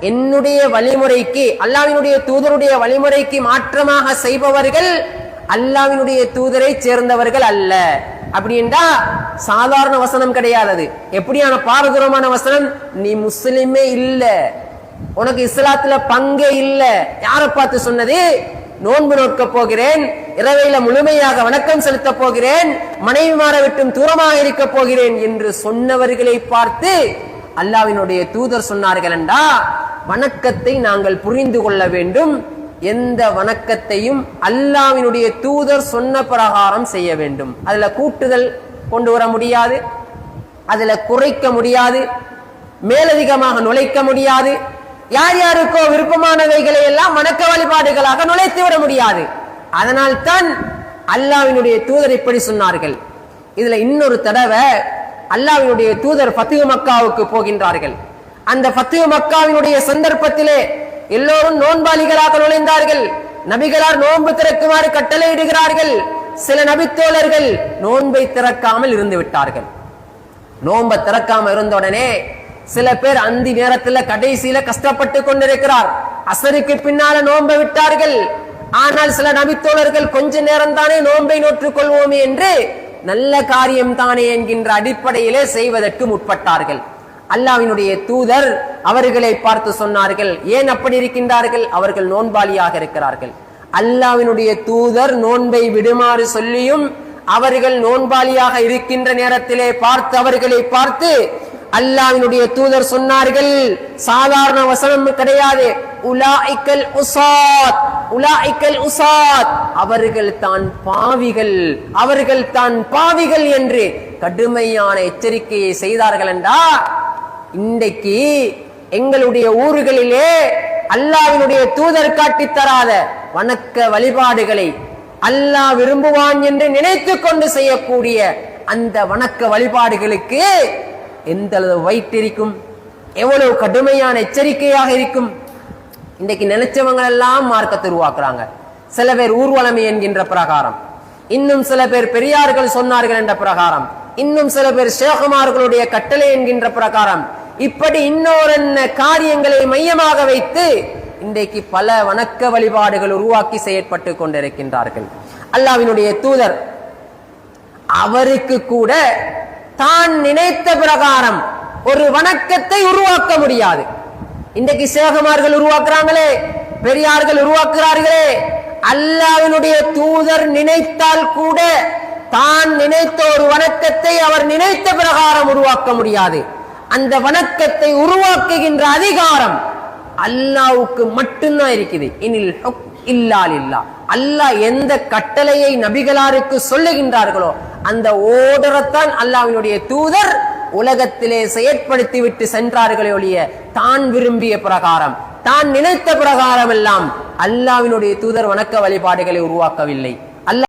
என்னுடைய வழிமுறைக்கு அல்லாவினுடைய தூதருடைய வழிமுறைக்கு மாற்றமாக செய்பவர்கள் அல்லாவினுடைய தூதரை சேர்ந்தவர்கள் அல்ல. அப்படின்றா சாதாரண வசனம் கிடையாது. எப்படியான பாரதூரமான வசனம்? நீ முஸ்லிமே இல்ல. உனக்கு இஸ்லாத்துல பங்கே இல்ல. யாரை பார்த்து சொன்னது? நோன்பு நோக்க போகிறேன் இரவையில முழுமையாக வணக்கம் செலுத்த போகிறேன் மனைவி மாற விட்டும் தூரமாக இருக்க போகிறேன் என்று சொன்னவர்களை பார்த்து அல்லாவினுடைய தூதர் சொன்னார்கள் என்றா வணக்கத்தை நாங்கள் புரிந்து கொள்ள வேண்டும். எந்த வணக்கத்தையும் அல்லாவினுடைய தூதர் சொன்ன பிரகாரம் செய்ய வேண்டும். அதுல கூட்டுதல் கொண்டு வர முடியாது. அதுல குறைக்க முடியாது. மேலதிகமாக நுழைக்க முடியாது. யார் யாருக்கோ விருப்பமானவைகளை எல்லாம் வணக்க வழிபாடுகளாக நுழைத்து விட முடியாது. அதனால் தான் அல்லாவினுடைய தூதர் இப்படி சொன்னார்கள். இதுல இன்னொரு தடவை அல்லாவினுடைய தூதர் பத்து மக்காவுக்கு போகின்றார்கள். அந்த பத்து மக்காவினுடைய சந்தர்ப்பத்திலே எல்லோரும் நோன்பாளிகளாக நுழைந்தார்கள். நபிகளார் நோன்பு திறக்குமாறு கட்டளையிடுகிறார்கள். சில நபித்தோழர்கள் நோன்பை திறக்காமல் இருந்து விட்டார்கள் நோன்பை திறக்காம இருந்த உடனே சில பேர் அந்தி நேரத்துல கடைசியில கஷ்டப்பட்டு கொண்டிருக்கிறார். அசருக்கு பின்னால நோன்பை விட்டார்கள். ஆனால் சில நபித்தோழர்கள் கொஞ்ச நேரம் தானே நோன்பை நோற்றுக் கொள்வோமே என்று நல்ல காரியம் தானே என்கின்ற அடிப்படையிலே செய்வதற்கு முற்பட்டார்கள் அல்லாவினுடைய தூதர் அவர்களை பார்த்து சொன்னார்கள். ஏன் அப்படி இருக்கின்றார்கள்? அவர்கள் நோன்பாளியாக இருக்கிறார்கள். அல்லாவினுடைய தூதர் நோன்பை விடுமாறு சொல்லியும் அவர்கள் நோன்பாளியாக இருக்கின்ற நேரத்திலே பார்த்து அவர்களை பார்த்து அல்லாவினுடைய தூதர் சொன்னார்கள் சாதாரண வசனம் கிடையாது. உலாய்க்கல் உசாத் உலாய்க்கல் உசாத். அவர்கள் தான் பாவிகள் அவர்கள் தான் பாவிகள் என்று கடுமையான எச்சரிக்கையை செய்தார்கள் என்றா இன்றைக்கு எங்களுடைய ஊர்களிலே அல்லாவினுடைய தூதர் காட்டித் தராத வணக்க வழிபாடுகளை அல்லாஹ் விரும்புவான் என்று நினைத்து கொண்டு செய்யக்கூடிய அந்த வணக்க வழிபாடுகளுக்கு எந்த அளவு வயிற்றிருக்கும் எவ்வளவு கடுமையான எச்சரிக்கையாக இருக்கும்? இன்றைக்கு நினைச்சவங்க எல்லாம் மார்க்கத்தை உருவாக்குறாங்க. சில பேர் ஊர்வலமை என்கின்ற பிரகாரம். இன்னும் சில பேர் பெரியார்கள் சொன்னார்கள் என்ற பிரகாரம். இன்னும் சில பேர் சேகமார்களுடைய கட்டளை என்கின்ற பிரகாரம். இப்படி இன்னொரு காரியங்களை மையமாக வைத்து இன்றைக்கு பல வணக்க வழிபாடுகள் உருவாக்கி செயற்பட்டு கொண்டிருக்கின்றார்கள். அல்லாவினுடைய தூதர் அவருக்கு கூட தான் நினைத்த பிரகாரம் ஒரு வணக்கத்தை உருவாக்க முடியாது. இன்றைக்கு சேகமார்கள் உருவாக்குறாங்களே பெரியார்கள் உருவாக்குறார்களே அல்லாவினுடைய தூதர் நினைத்தால் கூட தான் நினைத்த ஒரு வணக்கத்தை அவர் நினைத்த பிரகாரம் உருவாக்க முடியாது. அந்த வணக்கத்தை உருவாக்குகின்ற அதிகாரம் அல்லாவுக்கு மட்டும்தான் இருக்குது. இனில் இல்லால் இல்லா அல்லாஹ் எந்த கட்டளையை நபிகளாருக்கு சொல்லுகின்றார்களோ அந்த ஓடரத்தான் அல்லாவினுடைய தூதர் உலகத்திலே செயற்படுத்தி விட்டு சென்றார்களே ஒழிய தான் விரும்பிய பிரகாரம் தான் நினைத்த பிரகாரம் எல்லாம் அல்லாவினுடைய தூதர் வணக்க வழிபாடுகளை உருவாக்கவில்லை.